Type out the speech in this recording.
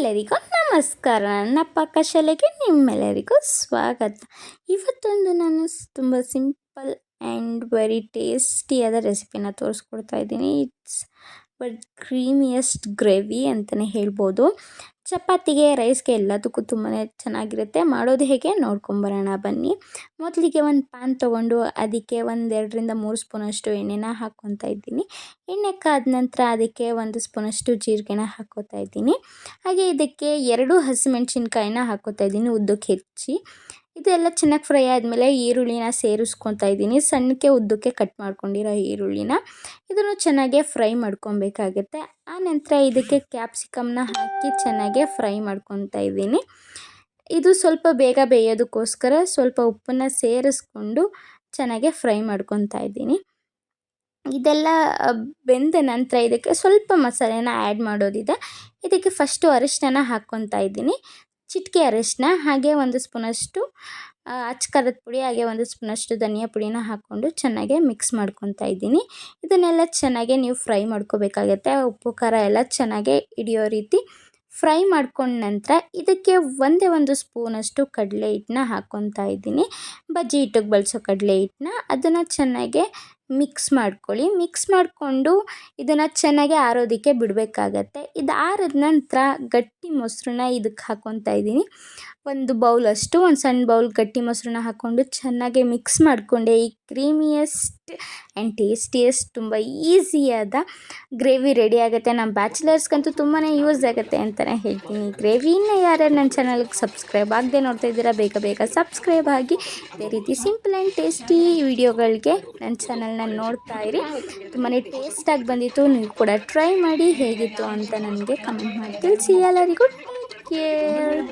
ಎಲ್ಲರಿಗೂ ನಮಸ್ಕಾರ. ನನ್ನ ಪಾಕಶಾಲೆಗೆ ನಿಮ್ಮೆಲ್ಲರಿಗೂ ಸ್ವಾಗತ. ಇವತ್ತೊಂದು ನಾನು ತುಂಬ ಸಿಂಪಲ್ ಆ್ಯಂಡ್ ವೆರಿ ಟೇಸ್ಟಿಯಾದ ರೆಸಿಪಿನ ತೋರಿಸ್ಕೊಡ್ತಾ ಇದ್ದೀನಿ. ಇಟ್ಸ್ ಬಟ್ ಕ್ರೀಮಿಯಸ್ಟ್ ಗ್ರೇವಿ ಅಂತಲೇ ಹೇಳ್ಬೋದು. ಚಪಾತಿಗೆ, ರೈಸ್ಗೆ ಎಲ್ಲದಕ್ಕೂ ತುಂಬಾ ಚೆನ್ನಾಗಿರುತ್ತೆ. ಮಾಡೋದು ಹೇಗೆ? ನೋಡ್ಕೊಂಬರೋಣ, ಬನ್ನಿ. ಮೊದಲಿಗೆ ಒಂದು ಪ್ಯಾನ್ ತೊಗೊಂಡು ಅದಕ್ಕೆ ಒಂದೆರಡರಿಂದ ಮೂರು ಸ್ಪೂನಷ್ಟು ಎಣ್ಣೆನ ಹಾಕ್ಕೊತಾ ಇದ್ದೀನಿ. ಎಣ್ಣೆ ಕಾದ ನಂತರ ಅದಕ್ಕೆ ಒಂದು ಸ್ಪೂನಷ್ಟು ಜೀರಿಗೆನ ಹಾಕ್ಕೋತಾ ಇದ್ದೀನಿ. ಹಾಗೆ ಇದಕ್ಕೆ ಎರಡು ಹಸಿಮೆಣ್ಸಿನ್ಕಾಯಿನ ಹಾಕ್ಕೋತಾ ಇದ್ದೀನಿ, ಉದ್ದಕ್ಕೆ ಹೆಚ್ಚಿ. ಇದೆಲ್ಲ ಚೆನ್ನಾಗಿ ಫ್ರೈ ಆದಮೇಲೆ ಈರುಳ್ಳಿನ ಸೇರಿಸ್ಕೊತಾ ಇದ್ದೀನಿ. ಸಣ್ಣಕ್ಕೆ ಉದ್ದಕ್ಕೆ ಕಟ್ ಮಾಡ್ಕೊಂಡಿರೋ ಈರುಳ್ಳಿನ. ಇದನ್ನು ಚೆನ್ನಾಗೆ ಫ್ರೈ ಮಾಡ್ಕೊಬೇಕಾಗತ್ತೆ. ಆ ನಂತರ ಇದಕ್ಕೆ ಕ್ಯಾಪ್ಸಿಕಮ್ನ ಹಾಕಿ ಚೆನ್ನಾಗೆ ಫ್ರೈ ಮಾಡ್ಕೊತಾ ಇದ್ದೀನಿ. ಇದು ಸ್ವಲ್ಪ ಬೇಗ ಬೇಯೋದಕ್ಕೋಸ್ಕರ ಸ್ವಲ್ಪ ಉಪ್ಪನ್ನು ಸೇರಿಸ್ಕೊಂಡು ಚೆನ್ನಾಗೆ ಫ್ರೈ ಮಾಡ್ಕೊತಾ ಇದ್ದೀನಿ. ಇದೆಲ್ಲ ಬೆಂದ ನಂತರ ಇದಕ್ಕೆ ಸ್ವಲ್ಪ ಮಸಾಲೆನ ಆ್ಯಡ್ ಮಾಡೋದಿದೆ. ಇದಕ್ಕೆ ಫಸ್ಟು ಅರಿಶಿನ ಹಾಕ್ಕೊತಾ ಇದ್ದೀನಿ. ಚಿಟಿಕೆ ಅರಿಶಿನ, ಹಾಗೆ ಒಂದು ಸ್ಪೂನಷ್ಟು ಅಚ್ಚ ಖಾರದ ಪುಡಿ, ಹಾಗೆ ಒಂದು ಸ್ಪೂನಷ್ಟು ಧನಿಯಾ ಪುಡಿನ ಹಾಕ್ಕೊಂಡು ಚೆನ್ನಾಗೆ ಮಿಕ್ಸ್ ಮಾಡ್ಕೊತಾ ಇದ್ದೀನಿ. ಇದನ್ನೆಲ್ಲ ಚೆನ್ನಾಗೆ ನೀವು ಫ್ರೈ ಮಾಡ್ಕೋಬೇಕಾಗತ್ತೆ. ಉಪ್ಪು, ಖಾರ ಎಲ್ಲ ಚೆನ್ನಾಗೆ ಹಿಡಿಯೋ ರೀತಿ ಫ್ರೈ ಮಾಡ್ಕೊಂಡ ನಂತರ ಇದಕ್ಕೆ ಒಂದೇ ಒಂದು ಸ್ಪೂನಷ್ಟು ಕಡಲೆ ಹಿಟ್ಟನ್ನ ಹಾಕ್ಕೊತಾ ಇದ್ದೀನಿ. ಬಜ್ಜಿ ಹಿಟ್ಟಿಗೆ ಬಳಸೋ ಕಡಲೆ ಹಿಟ್ಟನ್ನ, ಅದನ್ನು ಚೆನ್ನಾಗೆ ಮಿಕ್ಸ್ ಮಾಡ್ಕೊಳ್ಳಿ. ಮಿಕ್ಸ್ ಮಾಡಿಕೊಂಡು ಇದನ್ನು ಚೆನ್ನಾಗಿ ಆರೋದಕ್ಕೆ ಬಿಡಬೇಕಾಗತ್ತೆ. ಇದು ಆರಿದ ನಂತರ ಗಟ್ಟಿ ಮೊಸರನ್ನ ಇದಕ್ಕೆ ಹಾಕ್ಕೊತಾ ಇದ್ದೀನಿ. ಒಂದು ಬೌಲ್ ಅಷ್ಟು, ಒಂದು ಸಣ್ಣ ಬೌಲ್ ಗಟ್ಟಿ ಮೊಸರನ್ನ ಹಾಕ್ಕೊಂಡು ಚೆನ್ನಾಗಿ ಮಿಕ್ಸ್ ಮಾಡಿಕೊಂಡೆ. ಈ ಕ್ರೀಮಿಯಸ್ಟ್ ಆ್ಯಂಡ್ ಟೇಸ್ಟಿಯಸ್ಟ್ ತುಂಬ ಈಸಿಯಾದ ಗ್ರೇವಿ ರೆಡಿ ಆಗುತ್ತೆ. ನಮ್ಮ ಬ್ಯಾಚುಲರ್ಸ್ಗಂತೂ ತುಂಬಾ ಯೂಸ್ ಆಗುತ್ತೆ ಅಂತಲೇ ಹೇಳ್ತೀನಿ. ಗ್ರೇವಿನ ಯಾರ್ಯಾರು ನನ್ನ ಚಾನಲ್ಗೆ ಸಬ್ಸ್ಕ್ರೈಬ್ ಆಗದೆ ನೋಡ್ತಾ ಇದ್ದೀರಾ ಬೇಗ ಬೇಗ ಸಬ್ಸ್ಕ್ರೈಬ್ ಆಗಿ. ಅದೇ ರೀತಿ ಸಿಂಪಲ್ ಆ್ಯಂಡ್ ಟೇಸ್ಟಿ ವಿಡಿಯೋಗಳಿಗೆ ನನ್ನ ಚಾನಲ್ನ ನೋಡ್ತಾ ಇರಿ. ತುಂಬಾ ಟೇಸ್ಟಾಗಿ ಬಂದಿತ್ತು. ನೀವು ಕೂಡ ಟ್ರೈ ಮಾಡಿ ಹೇಗಿತ್ತು ಅಂತ ನನಗೆ ಕಮೆಂಟ್ ಮಾಡಿ ತಿಳಿಸಿ. ಎಲ್ಲರಿಗೂ ಕೇರ್